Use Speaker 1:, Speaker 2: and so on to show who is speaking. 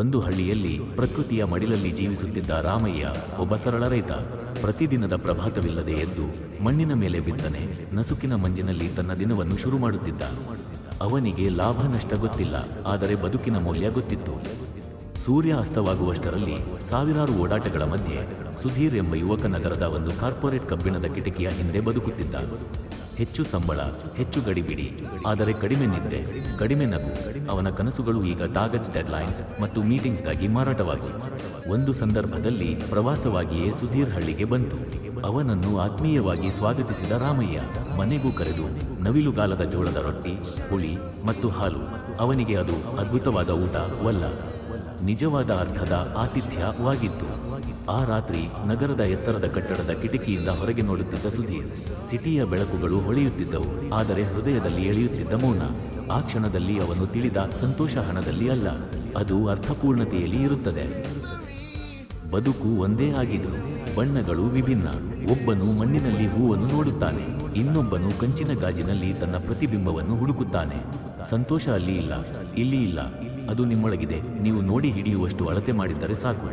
Speaker 1: ಒಂದು ಹಳ್ಳಿಯಲ್ಲಿ ಪ್ರಕೃತಿಯ ಮಡಿಲಲ್ಲಿ ಜೀವಿಸುತ್ತಿದ್ದ ರಾಮಯ್ಯ ಒಬ್ಬ ಸರಳ ರೈತ. ಪ್ರತಿದಿನದ ಪ್ರಭಾತವಿಲ್ಲದೆ ಎದ್ದು ಮಣ್ಣಿನ ಮೇಲೆ ಬಿತ್ತನೆ, ನಸುಕಿನ ಮಂಜಿನಲ್ಲಿ ತನ್ನ ದಿನವನ್ನು ಶುರು ಮಾಡುತ್ತಿದ್ದ. ಅವನಿಗೆ ಲಾಭ ನಷ್ಟ ಗೊತ್ತಿಲ್ಲ, ಆದರೆ ಬದುಕಿನ ಮೌಲ್ಯ ಗೊತ್ತಿತ್ತು. ಸೂರ್ಯ ಅಸ್ತವಾಗುವಷ್ಟರಲ್ಲಿ ಸಾವಿರಾರು ಓಡಾಟಗಳ ಮಧ್ಯೆ ಸುಧೀರ್ ಎಂಬ ಯುವಕ ನಗರದ ಒಂದು ಕಾರ್ಪೊರೇಟ್ ಕಬ್ಬಿಣದ ಕಿಟಕಿಯ ಹಿಂದೆ ಬದುಕುತ್ತಿದ್ದ. ಹೆಚ್ಚು ಸಂಬಳ, ಹೆಚ್ಚು ಗಡಿಬಿಡಿ, ಆದರೆ ಕಡಿಮೆ ನಿದ್ದೆ, ಕಡಿಮೆ ನಗು. ಅವನ ಕನಸುಗಳು ಈಗ ಟಾರ್ಗೆಟ್ಸ್ ಡೆಡ್ಲೈನ್ಸ್ ಮತ್ತು ಮೀಟಿಂಗ್ಸ್ಗಾಗಿ ಮಾರಾಟವಾಗಿ. ಒಂದು ಸಂದರ್ಭದಲ್ಲಿ ಪ್ರವಾಸವಾಗಿಯೇ ಸುಧೀರ್ ಹಳ್ಳಿಗೆ ಬಂತು. ಅವನನ್ನು ಆತ್ಮೀಯವಾಗಿ ಸ್ವಾಗತಿಸಿದ ರಾಮಯ್ಯ, ಮನೆಗೂ ಕರೆದು ನವಿಲುಗಾಲದ ಜೋಳದ ರೊಟ್ಟಿ, ಹುಳಿ ಮತ್ತು ಹಾಲು. ಅವನಿಗೆ ಅದು ಅದ್ಭುತವಾದ ಊಟ, ವಲ್ಲ. ನಿಜವಾದ ಅರ್ಥದ ಆತಿಥ್ಯವಾಗಿತ್ತು ಆ ರಾತ್ರಿ ನಗರದ ಎತ್ತರದ ಕಟ್ಟಡದ ಕಿಟಕಿಯಿಂದ ಹೊರಗೆ ನೋಡುತ್ತಿದ್ದ ಸುಧೀರ್, ಸಿಟಿಯ ಬೆಳಕುಗಳು ಹೊಳೆಯುತ್ತಿದ್ದವು, ಆದರೆ ಹೃದಯದಲ್ಲಿ ಎಳೆಯುತ್ತಿದ್ದ ಮೌನ. ಆ ಕ್ಷಣದಲ್ಲಿ ಅವನು ತಿಳಿದ ಸಂತೋಷ ಹಣದಲ್ಲಿ ಅಲ್ಲ, ಅದು ಅರ್ಥಪೂರ್ಣತೆಯಲ್ಲಿ ಇರುತ್ತದೆ. ಬದುಕು ಒಂದೇ ಆಗಿದ್ದು, ಬಣ್ಣಗಳು ವಿಭಿನ್ನ. ಒಬ್ಬನು ಮಣ್ಣಿನಲ್ಲಿ ಹೂವನ್ನು ನೋಡುತ್ತಾನೆ, ಇನ್ನೊಬ್ಬನು ಕಂಚಿನ ಗಾಜಿನಲ್ಲಿ ತನ್ನ ಪ್ರತಿಬಿಂಬವನ್ನು ಹುಡುಕುತ್ತಾನೆ. ಸಂತೋಷ ಅಲ್ಲಿ ಇಲ್ಲ, ಇಲ್ಲಿ ಇಲ್ಲ. ಅದು ನಿಮ್ಮೊಳಗಿದೆ. ನೀವು ನೋಡಿ ಹಿಡಿಯುವಷ್ಟು ಅಳತೆ ಮಾಡಿದ್ದರೆ ಸಾಕು.